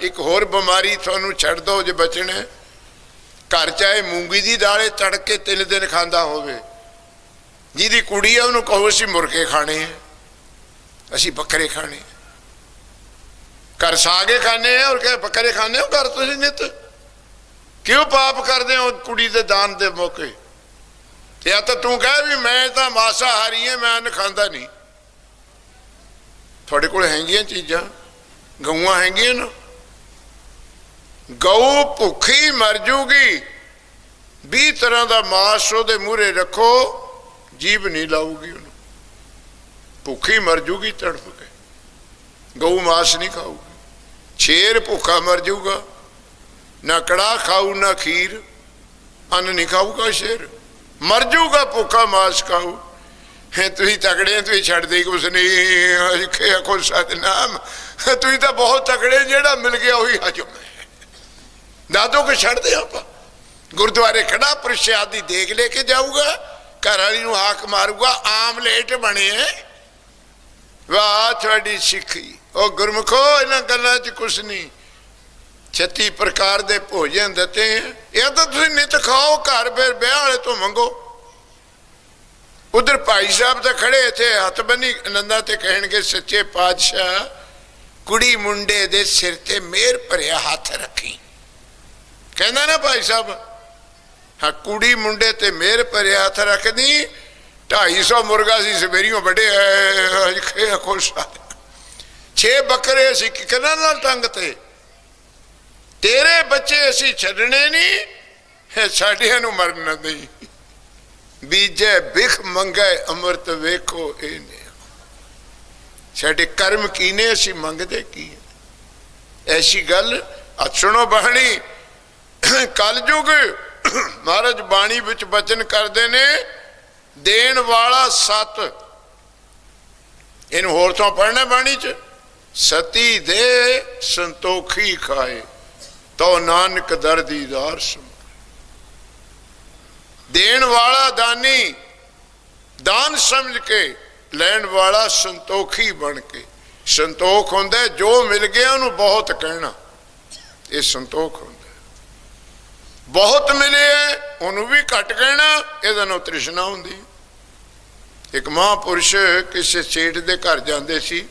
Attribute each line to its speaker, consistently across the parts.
Speaker 1: ਇੱਕ ਹੋਰ ਬਿਮਾਰੀ ਤੁਹਾਨੂੰ ਛੱਡ ਦੋ ਜੇ ਬਚਣਾ ਘਰ ਚਾਹੇ ਮੂੰਗੀ ਦੀ ਦਾਲੇ ਤੜਕੇ ਤਿੰਨ ਦਿਨ ਖਾਂਦਾ ਹੋਵੇ। ਜਿਹਦੀ ਕੁੜੀ ਆ, ਉਹਨੂੰ ਕਹੋ ਅਸੀਂ ਮੁਰਗੇ ਖਾਣੇ ਆ। ਅਸੀਂ ਬੱਕਰੇ ਖਾਣੇ ਘਰ ਸਾਗੇ ਖਾਣੇ ਆ ਔਰ ਕਹੇ ਬੱਕਰੇ ਖਾਣੇ ਹੋ ਘਰ ਤੁਸੀਂ ਨਿਤ? ਕਿਉਂ ਪਾਪ ਕਰਦੇ ਹੋ ਕੁੜੀ ਦੇ ਦਾਨ ਦੇ ਮੌਕੇ? ਤੇ ਆ ਤਾਂ ਤੂੰ ਕਹੇ ਵੀ ਮੈਂ ਤਾਂ ਮਾਸਾਹਾਰੀ ਹਾਂ ਮੈਂ ਅੰਨ ਖਾਂਦਾ ਨਹੀਂ। ਤੁਹਾਡੇ ਕੋਲ ਹੈਗੀਆਂ ਚੀਜ਼ਾਂ? ਗਊਆਂ ਹੈਗੀਆਂ ਨਾ? ਗਊ ਭੁੱਖੀ ਮਰ ਜੂਗੀ। 20 ਤਰ੍ਹਾਂ ਦਾ ਮਾਸ ਉਹਦੇ ਮੂਹਰੇ ਰੱਖੋ, ਜੀਭ ਨਹੀਂ ਲਾਊਗੀ ਉਹਨੂੰ। ਭੁੱਖੀ ਮਰ ਜੂਗੀ, ਤੜਫ ਕੇ। ਗਊ ਮਾਸ ਨਹੀਂ ਖਾਊਗੀ। ਛੇਰ ਭੁੱਖਾ ਮਰ ਜੂਗਾ। ਨਾ ਕੜਾ ਖਾਊ, ਨਾ ਖੀਰ। ਅੰਨ ਨਹੀਂ ਖਾਊਗਾ ਸ਼ੇਰ ਮਰ ਜੂਗਾ, ਭੁੱਖਾ ਮਾਸ ਖਾਊ। ਹੈ, ਤੁਸੀਂ ਤਗੜੇ ਤੁਸੀਂ ਛੱਡ ਦੇ ਕੁਛ ਨਹੀਂ। ਅਖੇ ਕੋ ਸਤਨਾਮ। ਤੁਸੀਂ ਤਾਂ ਬਹੁਤ ਤਕੜੇ ਜਿਹੜਾ ਮਿਲ ਗਿਆ ਉਹੀ ਹਜਮ ਹੈ ਦਾਦੋ ਕੋ ਛੱਡ ਦੇ ਆਪਾਂ। ਗੁਰਦੁਆਰੇ ਖੜਾ ਪ੍ਰਸ਼ਾਦੀ ਦੇਖ ਲੈ ਕੇ ਜਾਊਗਾ, ਘਰ ਵਾਲੀ ਨੂੰ ਹਾਕ ਮਾਰੂਗਾ ਆਮਲੇਟ ਬਣੇ ਵਾਹ, ਤੁਹਾਡੀ ਸਿੱਖੀ ਉਹ ਗੁਰਮਖੋ, ਇਹਨਾਂ ਗੱਲਾਂ 'ਚ ਕੁਛ ਨਹੀਂ। 36 ਪ੍ਰਕਾਰ ਦੇ ਭੋਜਨ ਦਿੱਤੇ ਇਹ ਤਾਂ ਤੁਸੀਂ ਨਿਤ ਖਾਓ, ਘਰ ਫਿਰ ਵਿਆਹ ਵਾਲੇ ਤੋਂ ਮੰਗੋ। ਉਧਰ ਭਾਈ ਸਾਹਿਬ ਤਾਂ ਖੜੇ ਇੱਥੇ, ਹੱਥ ਬੰਨੀ ਆਨੰਦਾਂ ਤੇ ਕਹਿਣਗੇ, ਸੱਚੇ ਪਾਤਸ਼ਾਹ, ਕੁੜੀ ਮੁੰਡੇ ਦੇ ਸਿਰ ਤੇ ਮਿਹਰ ਭਰਿਆ ਹੱਥ ਰੱਖੀ। ਕਹਿੰਦਾ ਨਾ ਭਾਈ ਸਾਹਿਬ, ਹਾਂ ਕੁੜੀ ਮੁੰਡੇ ਤੇ ਮਿਹਰ ਭਰਿਆ ਹੱਥ ਰੱਖਦੀ 250 ਮੁਰਗਾ ਸੀ, ਸਵੇਰੀਓ ਵੱਡੇ ਖੇ ਖੁਸ਼ ਛੇ ਬੱਕਰੇ ਅਸੀਂ ਕਿਕਨਾਂ ਨਾਲ ਟੰਗ ਤੇ? ਤੇਰੇ ਬੱਚੇ ਅਸੀਂ ਛੱਡਣੇ ਨਹੀਂ ਇਹ ਸਾਡਿਆਂ ਨੂੰ ਮਰਨ ਨਾ ਦੇਈ। ਬੀਜੇ ਬਿਖ ਮੰਗੇ ਅੰਮ੍ਰਿਤ ਵੇਖੋ ਇਹਨੇ ਸਾਡੇ ਕਰਮ ਕੀਨੇ, ਅਸੀਂ ਮੰਗਦੇ ਕੀ ਐਸੀ ਗੱਲ ਆ ਸੁਣੋ ਬਾਣੀ ਕਲਯੁਗ ਮਹਾਰਾਜ ਬਾਣੀ ਵਿੱਚ ਬਚਨ ਕਰਦੇ ਨੇ, ਦੇਣ ਵਾਲਾ ਸਤ। ਇਹਨੂੰ ਹੋਰ ਤੋਂ ਪੜਨਾ ਬਾਣੀ ਚ? ਸਤੀ ਦੇ ਸੰਤੋਖੀ ਖਾਏ ਤੋ ਨਾਨਕ ਦਰਦੀਦਾਰ ਸੁਣ। ਦੇਣ ਵਾਲਾ ਦਾਨੀ, ਦਾਨ ਸਮਝ ਕੇ, ਲੈਣ ਵਾਲਾ ਸੰਤੋਖੀ ਬਣ ਕੇ। ਸੰਤੋਖ ਹੁੰਦਾ ਜੋ ਮਿਲ ਗਿਆ ਉਹਨੂੰ ਬਹੁਤ ਕਹਿਣਾ। ਇਹ ਸੰਤੋਖ ਹੁੰਦਾ ਬਹੁਤ ਮਿਲੇ ਹੈ, ਉਹਨੂੰ ਵੀ ਘੱਟ ਕਹਿਣਾ ਇਹਦਾ ਨਾਮ ਤ੍ਰਿਸ਼ਨਾ ਹੁੰਦੀ। ਇੱਕ ਮਹਾਪੁਰਸ਼ ਕਿਸੇ ਸੇਠ ਦੇ ਘਰ ਜਾਂਦੇ ਸੀ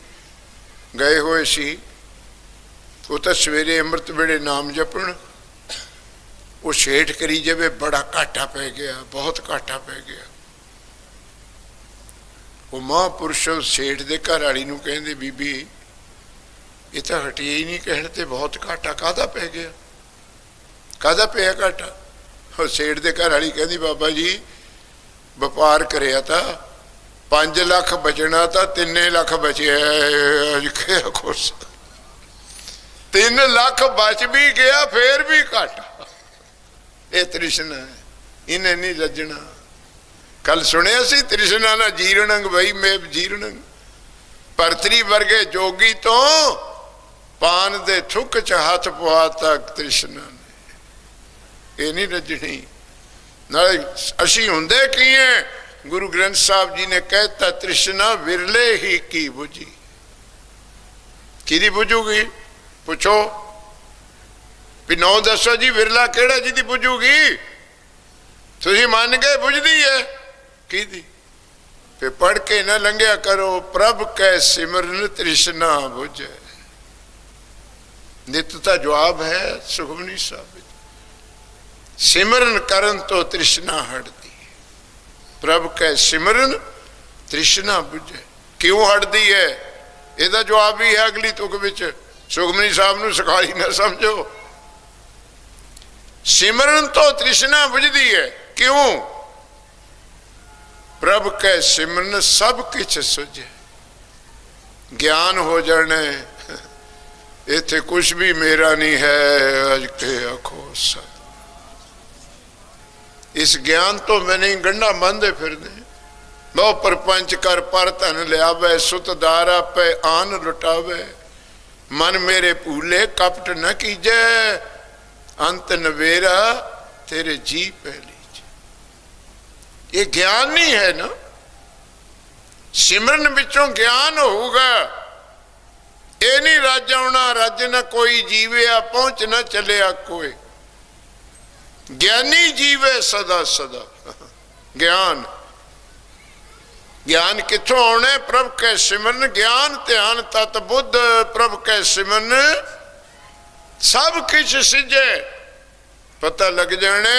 Speaker 1: ਗਏ ਹੋਏ ਸੀ। ਉਹ ਤਾਂ ਸਵੇਰੇ ਅੰਮ੍ਰਿਤ ਵੇਲੇ ਨਾਮ ਜਪਣ। ਉਹ ਛੇਠ ਕਰੀ ਜਾਵੇ ਬੜਾ ਘਾਟਾ ਪੈ ਗਿਆ ਬਹੁਤ ਘਾਟਾ ਪੈ ਗਿਆ। ਉਹ ਮਹਾਪੁਰਸ਼ ਸੇਠ ਦੇ ਘਰ ਵਾਲੀ ਨੂੰ ਕਹਿੰਦੇ ਬੀਬੀ ਇਹ ਤਾਂ ਹਟਿਆ ਹੀ ਨਹੀਂ ਕਹਿਣ ਤੇ ਬਹੁਤ ਘਾਟਾ ਕਾਹਦਾ ਪੈ ਗਿਆ? ਕਾਹਦਾ ਪਿਆ ਘਾਟਾ? ਉਹ ਸੇਠ ਦੇ ਘਰ ਵਾਲੀ ਕਹਿੰਦੀ, ਬਾਬਾ ਜੀ, ਵਪਾਰ ਕਰਿਆ ਤਾਂ 5 ਲੱਖ ਬਚਣਾ ਤਾਂ 3 ਲੱਖ ਬਚਿਆ ਕਿਹਾ ਖੁਸ਼ 3 ਲੱਖ ਬਚ ਵੀ ਗਿਆ, ਫੇਰ ਵੀ ਘਾਟਾ। ਇਹ ਤ੍ਰਿਸ਼ਨਾ ਇਹਨੇ ਨਹੀਂ ਰੱਜਣਾ ਕੱਲ ਸੁਣਿਆ ਸੀ ਤ੍ਰਿਸ਼ਨਾ ਨਾ ਜੀਰਣੰਗ ਬਈ ਮੈਂ ਜੀਰਣੰਗ ਪਰਤਰੀ ਵਰਗੇ ਜੋਗੀ ਤੋਂ ਪਾਨ ਦੇ ਥੁੱਕ ਚ ਹੱਥ ਪਵਾ ਤੱਕ ਤ੍ਰਿਸ਼ਨਾ ਇਹ ਨਹੀਂ ਰੱਜਣੀ। ਨਾਲੇ ਅਸੀਂ ਹੁੰਦੇ ਕੀ ਹੈ ਗੁਰੂ ਗ੍ਰੰਥ ਸਾਹਿਬ ਜੀ ਨੇ ਕਹਿਤਾ, ਤ੍ਰਿਸ਼ਨਾ ਵਿਰਲੇ ਹੀ ਕੀ 부ਜੀ ਕਿਹਦੀ 부ਜੂਗੀ ਪੁੱਛੋ। ਵੀ ਨੌ ਦੱਸੋ ਜੀ, ਵਿਰਲਾ ਕਿਹੜਾ ਜਿਹਦੀ 부ਜੂਗੀ ਤੁਸੀਂ ਮੰਨ ਕੇ ਬੁਝਦੀ ਹੈ ਕਿਹਦੀ? ਤੇ ਪੜ ਕੇ ਨਾ ਲੰਘਿਆ ਕਰੋ, ਪ੍ਰਭ ਕੈ ਸਿਮਰਨ ਤ੍ਰਿਸ਼ਨਾ 부ਜੈ ਨਿਤ ਤਾਂ ਜਵਾਬ ਹੈ ਸੁਖਮਨੀ ਸਾਹਿਬ ਸਿਮਰਨ ਕਰਨ ਤੋਂ ਤ੍ਰਿਸ਼ਨਾ ਹਟਦੀ। ਹੈ ਪ੍ਰਭ ਕੈ ਸਿਮਰਨ, ਤ੍ਰਿਸ਼ਨਾ 부ਜੈ ਕਿਉਂ ਹਟਦੀ ਹੈ? ਇਹਦਾ ਜਵਾਬ ਵੀ ਹੈ ਅਗਲੀ ਤੁਕ ਵਿੱਚ। ਸੁਖਮਨੀ ਸਾਹਿਬ ਨੂੰ ਸਿਖਾਈ ਨਾ ਸਮਝੋ। ਸਿਮਰਨ ਤੋਂ ਤ੍ਰਿਸ਼ਨਾ ਬੁਝਦੀ ਹੈ। ਕਿਉਂ? ਪ੍ਰਭ ਕੈ ਸਿਮਰਨ ਸਭ ਕਿਛ ਸੁਝੇ। ਗਿਆਨ ਹੋ ਜਾਣਾ। ਇੱਥੇ ਕੁਝ ਵੀ ਮੇਰਾ ਨਹੀਂ ਹੈ। ਅਜ ਕੇ ਆਖੋ ਸਤ। ਇਸ ਗਿਆਨ ਤੋਂ ਮੈਂ ਨਹੀਂ, ਗੰਢਾ ਮੰਨਦੇ ਫਿਰਦੇ। ਬਹੁ ਪਰਪੰਚ ਕਰ ਪਰ ਧਨ ਲਿਆਵੇ, ਸੁਤ ਦਾਰ ਆਪੇ ਆਨ ਲੁਟਾਵੇ। ਮਨ ਮੇਰੇ ਭੂਲੇ, ਕਪਟ ਨ ਕੀਜੈ। ਅੰਤ ਨਵੇਰਾ, ਤੇਰੇ ਜੀ ਪਹਿਲੀ ਚ। ਇਹ ਗਿਆਨ ਨਹੀਂ ਹੈ ਨਾ। ਸਿਮਰਨ ਵਿੱਚੋਂ ਗਿਆਨ ਹੋਊਗਾ। ਇਹ ਨਹੀਂ, ਰੱਜ ਆਉਣਾ, ਰੱਜ ਨਾ ਕੋਈ, ਜੀਵਿਆ, ਪਹੁੰਚ ਨਾ ਚੱਲਿਆ ਕੋਈ। ਗਿਆਨੀ ਜੀਵੇ ਸਦਾ ਸਦਾ। ਗਿਆਨ। ਗਿਆਨ ਕਿੱਥੋਂ ਆਉਣਾ ਪ੍ਰਭ ਕੈ ਸਿਮਰਨ, ਗਿਆਨ, ਧਿਆਨ, ਤਤ ਬੁੱਧ, ਪ੍ਰਭ ਕੈ ਸਿਮਰਨ। ਸਭ ਕੁਝ ਸਿਜੇ ਪਤਾ ਲੱਗ ਜਾਣਾ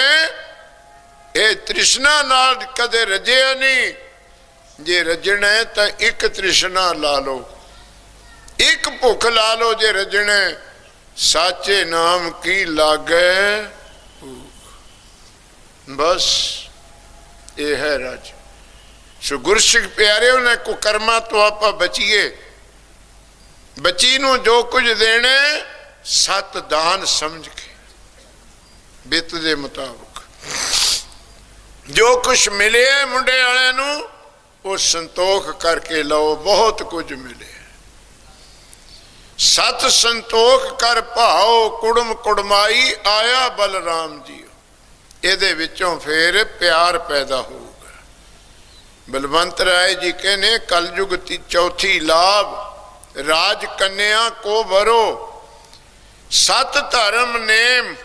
Speaker 1: ਇਹ ਤ੍ਰਿਸ਼ਨਾ ਨਾਲ ਕਦੇ ਰਜਿਆ ਨਹੀਂ। ਜੇ ਰਜਣਾ ਤਾਂ ਇੱਕ ਤ੍ਰਿਸ਼ਨਾ ਲਾ ਲਓ। ਇੱਕ ਭੁੱਖ ਲਾ ਲਓ ਜੇ ਰਜਣਾ ਸਾਚੇ ਨਾਮ ਕੀ ਲਾਗੇ? ਭੂਖ। ਬਸ ਇਹ ਹੈ ਰਾਜ। ਸੋ ਗੁਰਸਿੱਖ ਪਿਆਰਿਓ ਨੇ ਕੁਕਰਮਾਂ ਤੋਂ ਆਪਾਂ ਬਚੀਏ। ਬੱਚੀ ਨੂੰ ਜੋ ਕੁਝ ਦੇਣਾ ਹੈ, ਸਤ ਦਾਨ ਸਮਝ ਕੇ। ਬਿੱਤ ਦੇ ਮੁਤਾਬਕ। ਜੋ ਕੁਝ ਮਿਲਿਆ ਮੁੰਡੇ ਵਾਲਿਆਂ ਨੂੰ ਉਹ ਸੰਤੋਖ ਕਰਕੇ ਲਓ ਬਹੁਤ ਕੁਝ ਮਿਲਿਆ ਸਤ ਸੰਤੋਖ ਕਰ ਭਾਓ ਕੁੜਮ ਕੁੜਮਾਈ ਆਇਆ ਬਲਰਾਮ ਜੀ ਇਹਦੇ ਵਿੱਚੋਂ ਫੇਰ ਪਿਆਰ ਪੈਦਾ ਹੋਊਗਾ। ਬਲਵੰਤ ਰਾਏ ਜੀ ਕਹਿੰਦੇ, ਕਲਯੁਗ ਦੀ ਚੌਥੀ ਲਾਭ, ਰਾਜ ਕੰਨਿਆ ਕੋ ਵਰੋ, ਸਤ ਧਰਮ ਨੇਮ,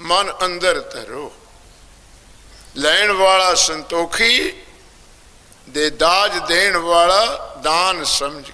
Speaker 1: ਮਨ ਅੰਦਰ ਧਰੋ। ਲੈਣ ਵਾਲਾ ਸੰਤੋਖੀ ਦੇ ਦਾਜ ਦੇਣ ਵਾਲਾ ਦਾਨ ਸਮਝ